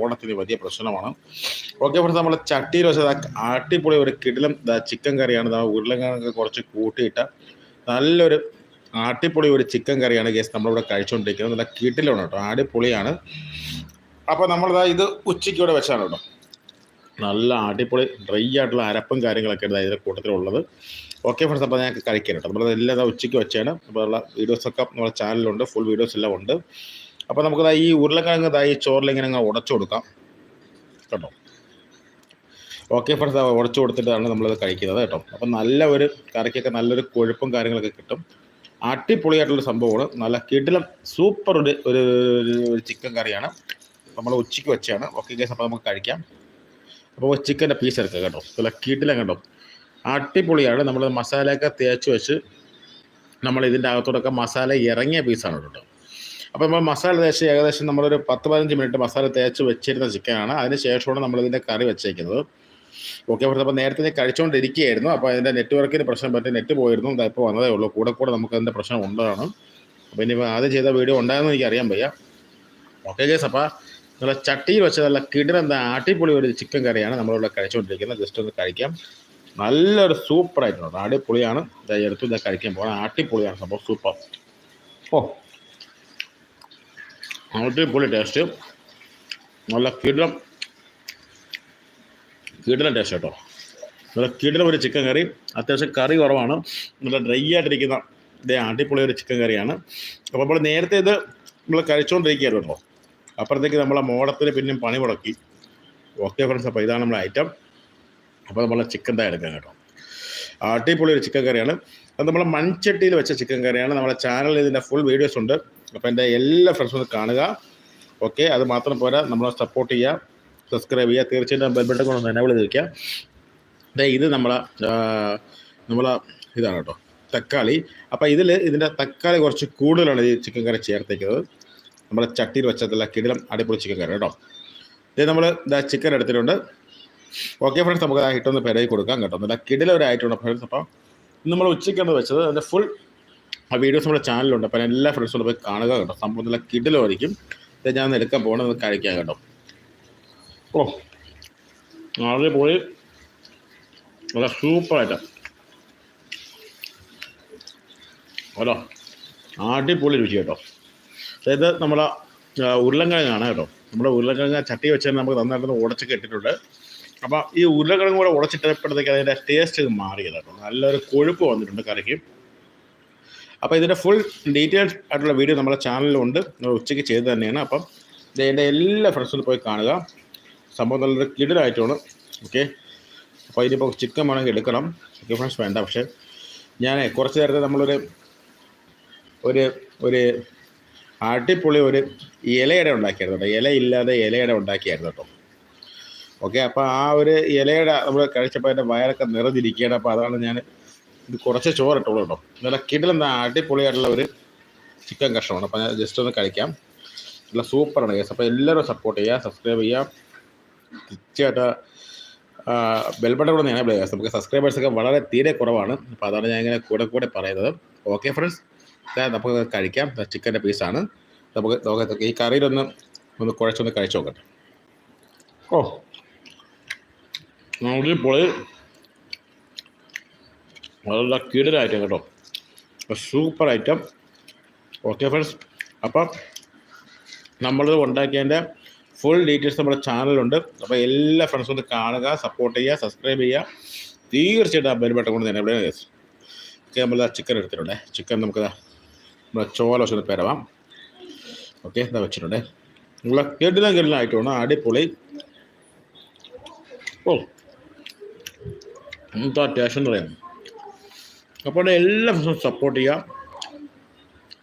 ഓണത്തിന് വലിയ പ്രശ്നമാണ്. ഓക്കെ ഫ്രണ്ട്സ് നമ്മൾ ചട്ടിയിൽ വെച്ചത് ആട്ടിപ്പൊളി ഒരു കിടിലം ചിക്കൻ കറിയാണ്. ഉരുളക്കിഴങ്ങ് കുറച്ച് കൂട്ടിയിട്ട നല്ലൊരു ആട്ടിപ്പൊളി ഒരു ചിക്കൻ കറിയാണ് കേസ് നമ്മളിവിടെ കഴിച്ചുകൊണ്ടിരിക്കുന്നത് നല്ല കിടിലാണ് കേട്ടോ ആടിപ്പൊളിയാണ് അപ്പോൾ നമ്മളിതാ ഇത് ഉച്ചയ്ക്ക് ഇവിടെ വെച്ചാണ് കേട്ടോ. നല്ല അടിപൊളി ഡ്രൈ ആയിട്ടുള്ള അരപ്പും കാര്യങ്ങളൊക്കെ ഉണ്ട് ഇതിന്റെ കൂട്ടത്തിലുള്ളത്. ഓക്കെ ഫ്രണ്ട്സ് അപ്പോൾ ഞങ്ങൾക്ക് കഴിക്കാൻ കേട്ടോ. ദാ ഉച്ചയ്ക്ക് വെച്ചാണ്. അപ്പോൾ ഉള്ള വീഡിയോസൊക്കെ നമ്മുടെ ചാനലിലുണ്ട് ഫുൾ വീഡിയോസ് എല്ലാം ഉണ്ട്. അപ്പോൾ നമുക്ക് ഈ ഉരുളക്കിഴങ്ങ് ഈ ചോറിലിങ്ങനെ അങ്ങ് ഉടച്ചു കൊടുക്കാം. കേട്ടോ? ഓക്കെ ഫ്രണ്ട്സ് ഉടച്ചു കൊടുത്തിട്ടാണ് നമ്മളത് കഴിക്കുന്നത് കേട്ടോ. അപ്പം നല്ല ഒരു കറിക്കൊക്കെ നല്ലൊരു കൊഴുപ്പും കാര്യങ്ങളൊക്കെ കിട്ടും. അടിപൊളിയായിട്ടുള്ള സംഭവമാണ്. നല്ല കിടിലം സൂപ്പർ ഒരു ഒരു ഒരു ചിക്കൻ കറിയാണ്. നമ്മൾ ഉച്ചയ്ക്ക് വെച്ചാണ് ഓക്കെ ഗ്യാസ് അപ്പോൾ നമുക്ക് കഴിക്കാം. അപ്പോൾ ചിക്കന്റെ പീസ് എടുക്കുക കേട്ടോ. നല്ല കിടിലം കേട്ടോ അടിപൊളിയാണ്. നമ്മൾ മസാലയൊക്കെ തേച്ച് വെച്ച് നമ്മൾ ഇതിന്റെ അകത്തോടൊക്കെ മസാല ഇറങ്ങിയ പീസാണ് കേട്ടോ. അപ്പോൾ നമ്മൾ മസാല തേച്ച് ഏകദേശം നമ്മളൊരു പത്ത് പതിനഞ്ച് മിനിറ്റ് മസാല തേച്ച് വെച്ചിരുന്ന ചിക്കനാണ്. അതിന് ശേഷമാണ് നമ്മളിതിന്റെ കറി വെച്ചേക്കുന്നത്. ഓക്കെ അപ്പോൾ നേരത്തെ ഞാൻ കഴിച്ചുകൊണ്ടിരിക്കുകയായിരുന്നു അപ്പോൾ അതിന്റെ നെറ്റ്വർക്കിന് പ്രശ്നം പറ്റി നെറ്റ് പോയിരുന്നു. ഇപ്പോൾ വന്നതേ ഉള്ളൂ. കൂടെ കൂടെ നമുക്ക് അതിന്റെ പ്രശ്നം ഉള്ളതാണ് അപ്പോൾ ഇനി ആദ്യം ചെയ്ത വീഡിയോ ഉണ്ടായെന്ന് എനിക്ക് അറിയാൻ വയ്യ. ഓക്കെ ഗേസ് അപ്പോൾ നല്ല ചട്ടിയിൽ വെച്ച നല്ല കിടിലെന്താ ആട്ടിപ്പൊളി ഒരു ചിക്കൻ കറിയാണ് നമ്മളിവിടെ കഴിച്ചുകൊണ്ടിരിക്കുന്നത് ജസ്റ്റ് ഒന്ന് കഴിക്കാം. നല്ലൊരു സൂപ്പറായിട്ടുണ്ട് അടിപൊളിയാണ്. എടുത്തു ഇതാ കഴിക്കാൻ പോകണം ആട്ടിപ്പൊളിയാണ് സംഭവം സൂപ്പർ. ഓ അടിപൊളി ടേസ്റ്റ് നല്ല കിടലം. കിടലം ടേസ്റ്റ് കേട്ടോ. നല്ല കിടലം ഒരു ചിക്കൻ കറി അത്യാവശ്യം കറി കുറവാണ്. നല്ല ഡ്രൈ ആയിട്ടിരിക്കുന്ന അടിപൊളി ഒരു ചിക്കൻ കറിയാണ് അപ്പോൾ നമ്മൾ നേരത്തെ ഇത് നമ്മൾ കഴിച്ചുകൊണ്ടിരിക്കുകയായിരുന്നു കേട്ടോ. അപ്പോഴത്തേക്ക് നമ്മളെ മോടത്തിന് പിന്നെയും പണി മുടക്കി. ഓക്കെ ഫ്രണ്ട്സ് അപ്പോൾ ഇതാണ് നമ്മുടെ ഐറ്റം അപ്പോൾ നമ്മളെ ചിക്കൻ താ എടുക്കാം കേട്ടോ. അടിപൊളി ഒരു ചിക്കൻ കറിയാണ് അത് നമ്മൾ മൺചട്ടിയിൽ വെച്ച ചിക്കൻ കറിയാണ്. നമ്മളെ ചാനലിൽ ഇതിന്റെ ഫുൾ വീഡിയോസ് ഉണ്ട്. അപ്പോൾ എന്റെ എല്ലാ ഫ്രണ്ട്സും കാണുക. ഓക്കെ അത് മാത്രം പോരാ. നമ്മളെ സപ്പോർട്ട് ചെയ്യുക. സബ്സ്ക്രൈബ് ചെയ്യുക. തീർച്ചയായിട്ടും ബെൽബട്ടൺ കൊണ്ട് എനേബിൾ ചെയ്ത് വയ്ക്കുക അതേ ഇത് നമ്മളെ നമ്മളെ ഇതാണ് കേട്ടോ തക്കാളി. അപ്പോൾ ഇതിൽ ഇതിന്റെ തക്കാളി കുറച്ച് കൂടുതലാണ് ഈ ചിക്കൻ കറി ചേർത്തേക്കുന്നത്. നമ്മളെ ചട്ടിയിൽ വെച്ചതല്ല കിടിലം അടിപൊളി ചിക്കൻ കറി കേട്ടോ ഇത് നമ്മൾ ഇതാ ചിക്കൻ എടുത്തിട്ടുണ്ട്. ഓക്കെ ഫ്രണ്ട്സ് നമുക്ക് ആ ഹിറ്റൊന്ന് പെരയി കൊടുക്കാം കേട്ടോ. നല്ല കിടിലൊരായിട്ടുണ്ട് ഫ്രണ്ട്സ് അപ്പം ഇന്ന് നമ്മൾ ഉച്ചയ്ക്കാണ് വെച്ചത്? അതിന്റെ ഫുൾ ആ വീഡിയോസ് നമ്മുടെ ചാനലുണ്ട് അപ്പം എല്ലാ ഫ്രണ്ട്സും പോയി കാണുക കേട്ടോ സംഭവം നല്ല കിടിലമായിരിക്കും ഇത് ഞാൻ എടുക്കാൻ പോകണം കഴിക്കാം കേട്ടോ ഓ നാളെ പോയി. നല്ല സൂപ്പറായിട്ട്. ഓരോ അടിപൊളി രുചി കേട്ടോ. അതായത് നമ്മളെ ഉരുളൻകിഴങ്ങാണ് കേട്ടോ. നമ്മുടെ ഉരുളക്കിഴങ്ങ് ചട്ടി വെച്ചാൽ നമുക്ക് നന്നായിട്ട് ഉടച്ചൊക്കെ ഇട്ടിട്ടുണ്ട് അപ്പോൾ ഈ ഉരുളക്കിഴങ്ങ് കൂടെ ഉടച്ചിട്ടപ്പോഴത്തേക്ക് അതിന്റെ ടേസ്റ്റ് കേട്ടോ. നല്ലൊരു കൊഴുപ്പ് വന്നിട്ടുണ്ട് കറിക്ക്. അപ്പോൾ ഇതിന്റെ ഫുൾ ഡീറ്റെയിൽസ് ആയിട്ടുള്ള വീഡിയോ നമ്മുടെ ചാനലിലുണ്ട് നമ്മൾ ഉച്ചയ്ക്ക് ചെയ്ത് തന്നെയാണ്. അപ്പം ഇത് എന്റെ എല്ലാ ഫ്രണ്ട്സിലും പോയി കാണുക. സംഭവം നല്ലൊരു കിടിലായിട്ടാണ് ഓക്കെ അപ്പോൾ ഇതിനിപ്പോൾ ചിക്കൻ വേണമെങ്കിൽ എടുക്കണം. ചിക്കൻ ഫ്രണ്ട്സ് വേണ്ട. പക്ഷേ ഞാൻ കുറച്ച് നേരത്തെ നമ്മളൊരു ഒരു ഒരു അടിപൊളി ഒരു ഇലയുടെ ഉണ്ടാക്കിയായിരുന്നു കേട്ടോ. ഇലയില്ലാതെ ഇലയുടെ ഉണ്ടാക്കിയായിരുന്നു കേട്ടോ. ഓക്കെ അപ്പോൾ ആ ഒരു ഇലയുടെ നമ്മൾ കഴിച്ചപ്പോൾ അതിന്റെ വയറൊക്കെ നിറഞ്ഞിരിക്കുകയാണ്. അപ്പോൾ അതാണ് ഞാൻ ഇത് കുറച്ച് ചോറ് ഇട്ടോളൂ കേട്ടോ നല്ല കിടിലെന്താ അടിപൊളിയായിട്ടുള്ള ഒരു ചിക്കൻ കഷ്ണമാണ്. അപ്പോൾ ഞാൻ ജസ്റ്റ് ഒന്ന് കഴിക്കാം. നല്ല സൂപ്പറാണ് കേസ് അപ്പോൾ എല്ലാവരും സപ്പോർട്ട് ചെയ്യുക സബ്സ്ക്രൈബ് ചെയ്യുക. തീർച്ചയായിട്ടും ബെൽ ബട്ടൺ കൂടെ ഞാൻ പ്ലേ നമുക്ക് സബ്സ്ക്രൈബേഴ്സൊക്കെ വളരെ തീരെ കുറവാണ്. അപ്പോൾ അതാണ് ഞാൻ ഇങ്ങനെ കൂടെ കൂടെ പറയുന്നത്. ഓക്കെ ഫ്രണ്ട്സ് നമുക്ക് കഴിക്കാം. ചിക്കന്റെ പീസാണ് നമുക്ക് നമുക്ക് ഈ കറിയിലൊന്ന് ഒന്ന് കുഴച്ചൊന്ന് കഴിച്ചു നോക്കട്ടെ. ഓ. അടിപൊളി നല്ല ഒരു ഐറ്റം കേട്ടോ. സൂപ്പർ ഐറ്റം ഓക്കെ ഫ്രണ്ട്സ് അപ്പം നമ്മളിത് ഉണ്ടാക്കിയതിന്റെ ഫുൾ ഡീറ്റെയിൽസ് നമ്മുടെ ചാനലുണ്ട് അപ്പോൾ എല്ലാ ഫ്രണ്ട്സും ഒന്ന് കാണുക സപ്പോർട്ട് ചെയ്യുക സബ്സ്ക്രൈബ് ചെയ്യുക. തീർച്ചയായിട്ടും ആ ബെൽ ബട്ടൺ കൊണ്ട് തന്നെ എവിടെയാണ് ഓക്കെ നമ്മൾ ചിക്കൻ എടുത്തിട്ടുണ്ട്. ചിക്കൻ നമുക്ക് നമ്മുടെ ചോല വെച്ചൊന്ന് പെരവാം. ഓക്കെ എന്താ വെച്ചിട്ടുണ്ട്. നമ്മളെ കിടിലം ആയിട്ടുണ്ട്. അടിപൊളി. ഓ എന്താ ടേസ്റ്റ് എന്ന് പറയാം അപ്പോൾ എല്ലാ സപ്പോർട്ട് ചെയ്യുക.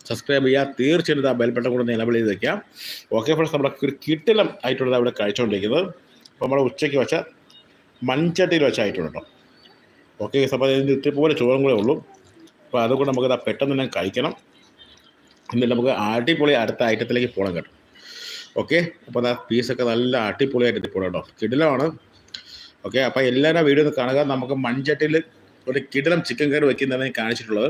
സബ്സ്ക്രൈബ് ചെയ്യുക. തീർച്ചയായിട്ടും ആ ബെൽബട്ടൺ കൂടെ നിലവിൽ ചെയ്ത് വെക്കാം ഓക്കെ ഫ്രണ്ട്സ് നമ്മുടെ ഒരു കിട്ടിലം ആയിട്ടുള്ളത് അവിടെ കഴിച്ചുകൊണ്ടിരിക്കുന്നത് അപ്പോൾ നമ്മൾ ഉച്ചയ്ക്ക് വെച്ച മൺചട്ടിയിൽ വെച്ചായിട്ടുണ്ട് കേട്ടോ ഓക്കെ അപ്പോൾ ഇതിന്റെ ഇത്തിരി പോലെ ചോറും കൂടെ ഉള്ളൂ. അപ്പോൾ അതുകൊണ്ട് നമുക്ക് ഇതാ പെട്ടെന്ന് തന്നെ കഴിക്കണം. എന്നിട്ട് നമുക്ക് അടിപൊളി അടുത്ത ഐറ്റത്തിലേക്ക് പോകണം കേട്ടോ. ഓക്കെ അപ്പോൾ ആ പീസൊക്കെ നല്ല അടിപൊളിയായിട്ട് എത്തിപ്പോണം കേട്ടോ. കിടിലമാണ്. ഓക്കെ അപ്പോൾ എല്ലാവരും വീഡിയോ ഒന്ന് കാണുക. നമുക്ക് മൺചട്ടിയിൽ ഒരു കിടലം ചിക്കൻ കറി വെക്കുന്നതാണ് ഞാൻ കാണിച്ചിട്ടുള്ളത്.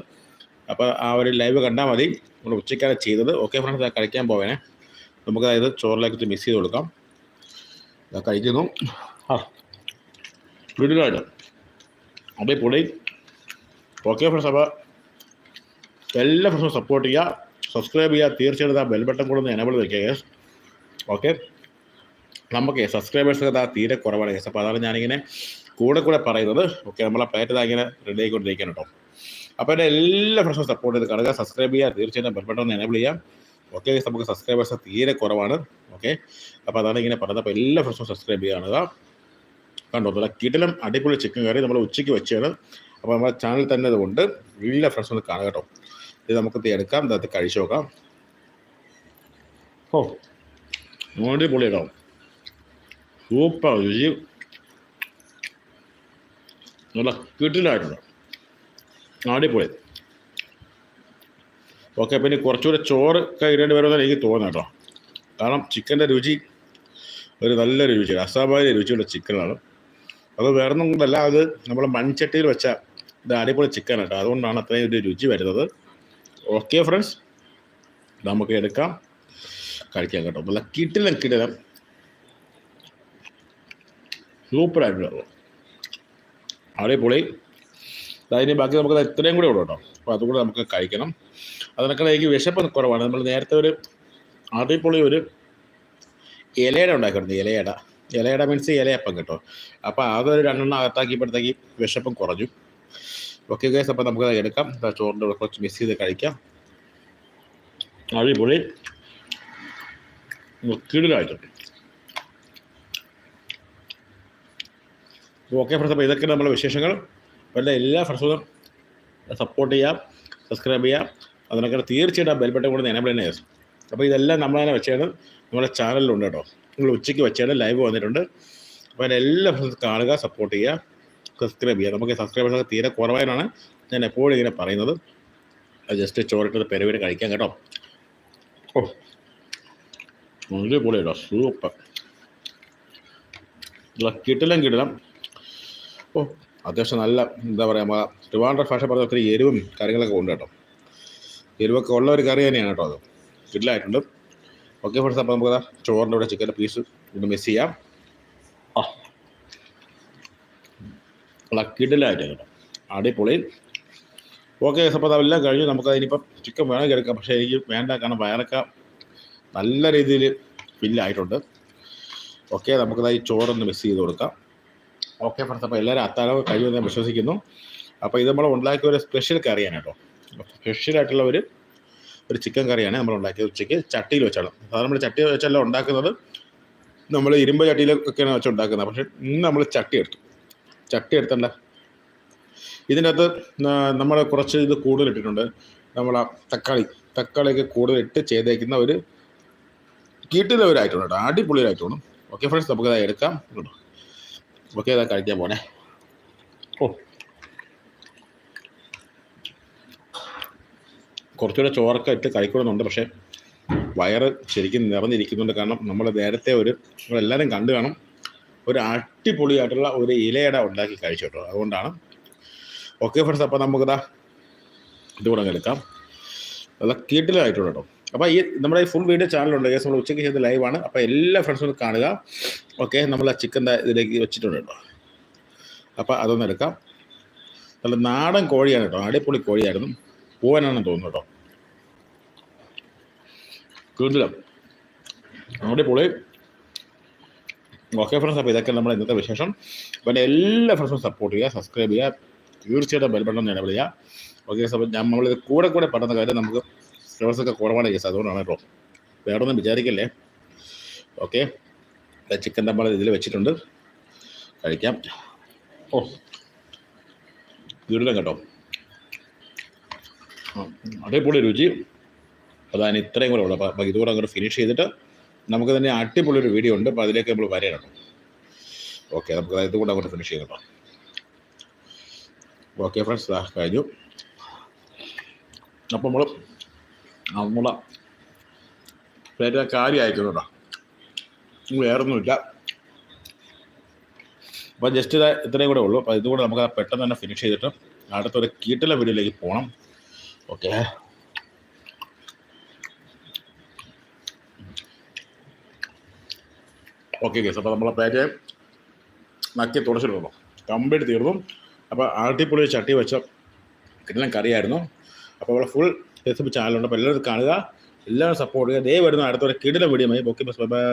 അപ്പോൾ ആ ഒരു ലൈവ് കണ്ടാൽ മതി. നമ്മൾ ഉച്ചയ്ക്കാണ് ചെയ്തത്. ഓക്കെ ഫ്രണ്ട്സ് കഴിക്കാൻ പോവേനെ. നമുക്ക് അതായത് ചോറിലേക്ക് മിക്സ് ചെയ്ത് കൊടുക്കാം. കഴിക്കുന്നു. ആ. വീട്ടിലായിട്ട്. അപ്പോൾ പൊളി ഓക്കെ ഫ്രണ്ട്സ് അപ്പോൾ എല്ലാ ഫ്രണ്ട്സും സപ്പോർട്ട് ചെയ്യുക. സബ്സ്ക്രൈബ് ചെയ്യുക. തീർച്ചയായിട്ടും ആ ബെൽബട്ടൺ കൂടെ ഒന്ന് എനബിൾ വയ്ക്കുക ഓക്കെ നമുക്ക് സബ്സ്ക്രൈബേഴ്സ് ഒക്കെ തീരെ കുറവാണ്. കേസ് അപ്പോൾ അതാണ് ഞാനിങ്ങനെ കൂടെ കൂടെ പറയുന്നത്. ഓക്കെ നമ്മളെ പ്ലേറ്റ് ഇതാ ഇങ്ങനെ റെഡി ആയിക്കൊണ്ടിരിക്കാൻ കേട്ടോ. അപ്പോൾ എന്റെ എല്ലാ ഫ്രണ്ട്സും സപ്പോർട്ട് ചെയ്ത് കാണുക. സബ്സ്ക്രൈബ് ചെയ്യുക തീർച്ചയായിട്ടും ബെൽബട്ടൺ എനബിൾ ചെയ്യാം. ഓക്കെ നമുക്ക് സബ്സ്ക്രൈബേഴ്സ് തീരെ കുറവാണ്. ഓക്കെ അപ്പോൾ അതാണ് ഇങ്ങനെ പറയുന്നത് അപ്പോൾ എല്ലാ ഫ്രണ്ട്സും സബ്സ്ക്രൈബ് ചെയ്യുക കണ്ടോ നല്ല കിടലം അടിപൊളി ചിക്കൻ കറി നമ്മൾ ഉച്ചയ്ക്ക് വെച്ചാണ് അപ്പോൾ നമ്മുടെ ചാനൽ തന്നെ അതുകൊണ്ട് എല്ലാ ഫ്രണ്ട്സും ഒന്ന് കാണുക കേട്ടോ. ഇത് നമുക്ക് ഇത് എടുക്കാം. ഇതകത്ത് കഴിച്ചു നോക്കാം. ഓ അടിപൊളി കേട്ടോ. സൂപ്പർ. രുചി നല്ല കിട്ടിലായിട്ടുണ്ട് നാടിപ്പോയി ഓക്കെ പിന്നെ കുറച്ചുകൂടെ ചോറ് കഴിയേണ്ടി വരുമെന്ന് എനിക്ക് തോന്നുന്നു കേട്ടോ. കാരണം ചിക്കന്റെ രുചി ഒരു നല്ല രുചിയാണ് അസാമാന്യ രുചിയുള്ള ചിക്കനാണ്. അത് വേറെ ഒന്നും കൊണ്ടല്ല അത് നമ്മൾ മൺചട്ടിയിൽ വെച്ച ഇത് അടിപൊളി ചിക്കൻ കേട്ടോ. അതുകൊണ്ടാണ് അത്രയും ഒരു രുചി വരുന്നത്. Okay friends. നമുക്ക് എടുക്കാം. കഴിക്കാം കേട്ടോ. നല്ല കിട്ടിലും കിടിലം. സൂപ്പറായിട്ടുള്ളത് പൊളി അതിന് ബാക്കി നമുക്ക് ഇത്രയും കൂടെ ഉള്ളൂ കേട്ടോ അപ്പോൾ അതുകൂടെ നമുക്ക് കഴിക്കണം. അതിനൊക്കെ എനിക്ക് വിശപ്പ് കുറവാണ്. നമ്മൾ നേരത്തെ ഒരു അടിപൊളി ഒരു ഇലയട ഉണ്ടാക്കിയിരുന്നു. ഇലയട. ഇലയട മീൻസ് ഇലയപ്പം കേട്ടോ. അപ്പോൾ അതൊരു രണ്ടെണ്ണം അകത്താക്കിയപ്പോഴത്തേക്ക് വിശപ്പം കുറഞ്ഞു. ഓക്കെ ഗൈസ് അപ്പോൾ നമുക്ക് എടുക്കാം. ചോറിന്റെ കൂടെ കുറച്ച് മിക്സ് ചെയ്ത് കഴിക്കാം. അടിപൊളി. കിടിലായിട്ടുണ്ട്. ഓക്കെ ഫ്രണ്ട്സ് അപ്പോൾ ഇതൊക്കെ നമ്മളെ വിശേഷങ്ങൾ. അപ്പോൾ എല്ലാ ഫ്രണ്ട്സും സപ്പോർട്ട് ചെയ്യാം സബ്സ്ക്രൈബ് ചെയ്യാം അതിനൊക്കെ തീർച്ചയായിട്ടും ആ ബെൽബട്ടൺ കൂടെ എനേബിൾ തന്നെ അപ്പോൾ ഇതെല്ലാം നമ്മൾ തന്നെ വെച്ചാണ് നമ്മുടെ ചാനലിലുണ്ട് കേട്ടോ. നിങ്ങൾ ഉച്ചയ്ക്ക് വെച്ചാണ് ലൈവ് വന്നിട്ടുണ്ട്. അപ്പോൾ എല്ലാ ഫ്രണ്ട്സും കാണുക സപ്പോർട്ട് ചെയ്യുക സബ്സ്ക്രൈബ് ചെയ്യുക. നമുക്ക് സബ്സ്ക്രൈബേഴ്സൊക്കെ തീരെ കുറവായതാണ്. ഞാൻ എപ്പോഴും ഇങ്ങനെ പറയുന്നത്. അത് ജസ്റ്റ് ചോറിട്ടത് പെരുവിനെ കഴിക്കാം കേട്ടോ. ഓ അടിപൊളി കേട്ടോ സൂപ്പർ കിട്ടില്ല. കിട്ടിലും ഓ അത്യാവശ്യം നല്ല എന്താ പറയുക ട്രിവാൻഡ്ര ഭാഷ പറഞ്ഞ ഒത്തിരി എരിവും കാര്യങ്ങളൊക്കെ ഉണ്ട് കേട്ടോ. എരിവൊക്കെ ഉള്ള ഒരു കറി തന്നെയാണ് കേട്ടോ അത്. കിഡിലായിട്ടുണ്ട് ഓക്കെ ഫ്രണ്ട്സ് അപ്പോൾ നമുക്ക് ചോറിന്റെ കൂടെ ചിക്കന്റെ പീസ് ഒന്ന് മിസ് ചെയ്യാം. ആ. കിഡിലായിട്ട് കേട്ടോ. അടിപൊളി. ഓക്കെ അപ്പോൾ അതെല്ലാം കഴിഞ്ഞു. നമുക്ക് അതിനിപ്പം ചിക്കൻ വേണമെങ്കിൽ എടുക്കാം. പക്ഷേ എനിക്ക് വേണ്ട കാരണം വയറക്ക നല്ല രീതിയിൽ ഫില്ലായിട്ടുണ്ട് ഓക്കെ നമുക്കത് ഈ ചോറൊന്ന് മിക്സ് ചെയ്ത് കൊടുക്കാം. ഓക്കെ ഫ്രണ്ട്സ് അപ്പോൾ എല്ലാവരും അത്താഴം കഴിയുമെന്ന് ഞാൻ വിശ്വസിക്കുന്നു. അപ്പോൾ ഇത് നമ്മൾ ഉണ്ടാക്കിയ ഒരു സ്പെഷ്യൽ കറിയാണ് കേട്ടോ. സ്പെഷ്യലായിട്ടുള്ള ഒരു ഒരു ചിക്കൻ കറിയാണ് നമ്മൾ ഉണ്ടാക്കിയത് ഉച്ചയ്ക്ക്. ചട്ടിയിൽ വെച്ചാണ്. സാധാരണ നമ്മൾ ചട്ടി വെച്ചല്ല ഉണ്ടാക്കുന്നത്. നമ്മൾ ഇരുമ്പ് ചട്ടിയിലൊക്കെയാണ് വെച്ച് ഉണ്ടാക്കുന്നത്. പക്ഷേ ഇന്ന് നമ്മൾ ചട്ടി എടുത്തു. ചട്ടി എടുത്തണ്ട. ഇതിന്റെ അകത്ത് നമ്മൾ കുറച്ച് ഇത് കൂടുതൽ ഇട്ടിട്ടുണ്ട്. നമ്മൾ തക്കാളി തക്കാളിയൊക്കെ കൂടുതൽ ഇട്ട് ചെയ്തേക്കുന്ന ഒരു കീട്ടിലവരായിട്ടുണ്ട് കേട്ടോ. അടിപൊളിയായിട്ടുണ്ട്. ഓക്കെ ഫ്രണ്ട്സ് നമുക്ക് എടുക്കാം എടുക്കാം. ഓക്കെ അതാ കഴിക്കാൻ പോണേ ഓ കുറച്ചുകൂടെ ചോറൊക്കെ ഇട്ട് കഴിക്കണമെന്നുണ്ട് പക്ഷേ വയറ് ശരിക്കും നിറഞ്ഞിരിക്കുന്നുണ്ട് കാരണം നമ്മൾ നേരത്തെ ഒരു നമ്മളെല്ലാവരും കണ്ടു കാണും. ഒരു അടിപൊളിയായിട്ടുള്ള ഒരു ഇലയട ഉണ്ടാക്കി കഴിച്ചു കേട്ടോ. അതുകൊണ്ടാണ്. ഓക്കെ ഫ്രണ്ട്സ് അപ്പോൾ നമുക്കിതാ ഇതുകൂടെ അങ്ങ് എടുക്കാം. നല്ല കീട്ടിലായിട്ടുണ്ട് കേട്ടോ. അപ്പോൾ ഈ നമ്മുടെ ഈ ഫുൾ വീഡിയോ ചാനലുണ്ട് കേസ് നമ്മൾ ഉച്ചയ്ക്ക് ചെയ്ത ലൈവാണ് അപ്പോൾ എല്ലാ ഫ്രണ്ട്സും കാണുക. ഓക്കെ നമ്മൾ ആ ചിക്കൻ ഇതിലേക്ക് വെച്ചിട്ടുണ്ട് കേട്ടോ. അപ്പോൾ അതൊന്ന് എടുക്കാം. നല്ല നാടൻ കോഴിയാണ് കേട്ടോ. അടിപൊളി കോഴിയായിരുന്നു. പൂവനാണെന്ന് തോന്നുന്നു കേട്ടോ. കൂടുതലും. അടിപൊളി. ഓക്കെ ഫ്രണ്ട്സ് അപ്പോൾ ഇതൊക്കെ നമ്മുടെ ഇന്നത്തെ വിശേഷം. പിന്നെ എല്ലാ ഫ്രണ്ട്സും സപ്പോർട്ട് ചെയ്യുക സബ്സ്ക്രൈബ് ചെയ്യുക. തീർച്ചയായിട്ടും ബെൽ ബട്ടൺ എനബിൾ ചെയ്യുക. ഓക്കെ അപ്പോൾ നമ്മളിത് കൂടെ കൂടെ പെട്ടെന്ന് കാര്യം നമുക്ക് ഒക്കെ കുറവാണ് കേസ് അതുകൊണ്ടാണ് കേട്ടോ വേറെ ഒന്നും വിചാരിക്കല്ലേ ഓക്കെ ചിക്കൻ തമ്പാൾ ഇതിൽ വെച്ചിട്ടുണ്ട് കഴിക്കാം ഓ ദുരിതം കേട്ടോ അടിപൊളി രുചി അതാണ് ഇത്രയും കൂടെ ഉള്ളത് അപ്പം ഇതുകൂടെ അങ്ങോട്ട് ഫിനിഷ് ചെയ്തിട്ട് നമുക്ക് തന്നെ അടിപൊളി ഒരു വീഡിയോ ഉണ്ട്. അപ്പോൾ അതിലേക്ക് നമ്മൾ വരണം ഓക്കെ നമുക്ക് ഇതുകൂടെ അങ്ങോട്ട് ഫിനിഷ് ചെയ്യാം കേട്ടോ. ഓക്കെ ഫ്രണ്ട്സ് കഴിഞ്ഞു. അപ്പോൾ നമ്മൾ നമ്മളെ പേരെ കാര്യം അയക്കുന്നു കേട്ടോ വേറൊന്നുമില്ല. അപ്പം ജസ്റ്റ് ഇത് ഇത്രയും കൂടെ ഉള്ളൂ. അപ്പോൾ ഇതുകൂടെ നമുക്ക് പെട്ടെന്ന് തന്നെ ഫിനിഷ് ചെയ്തിട്ട് അടുത്തൊരു കീട്ടിലെ വീഡിയോയിലേക്ക് പോകണം ഓക്കെ ഓക്കെ ഗസ് അപ്പോൾ നമ്മളെ പേര് നക്കി തുടച്ചിട്ടു കംപ്ലീറ്റ് തീർന്നു. അപ്പോൾ ആട്ടിപ്പൊളി ചട്ടി വെച്ച കിട്ടിലും കറിയായിരുന്നു. അപ്പോൾ അവിടെ ഫുൾ ഫേസ്ബുക്ക് ചാനലുണ്ട് അപ്പോൾ എല്ലാവരും കാണുക. എല്ലാവരും സപ്പോർട്ട് ചെയ്യുക. ദേ വരുന്ന അടുത്തൊരു കിടില വീഡിയോ ബൈ ബൈ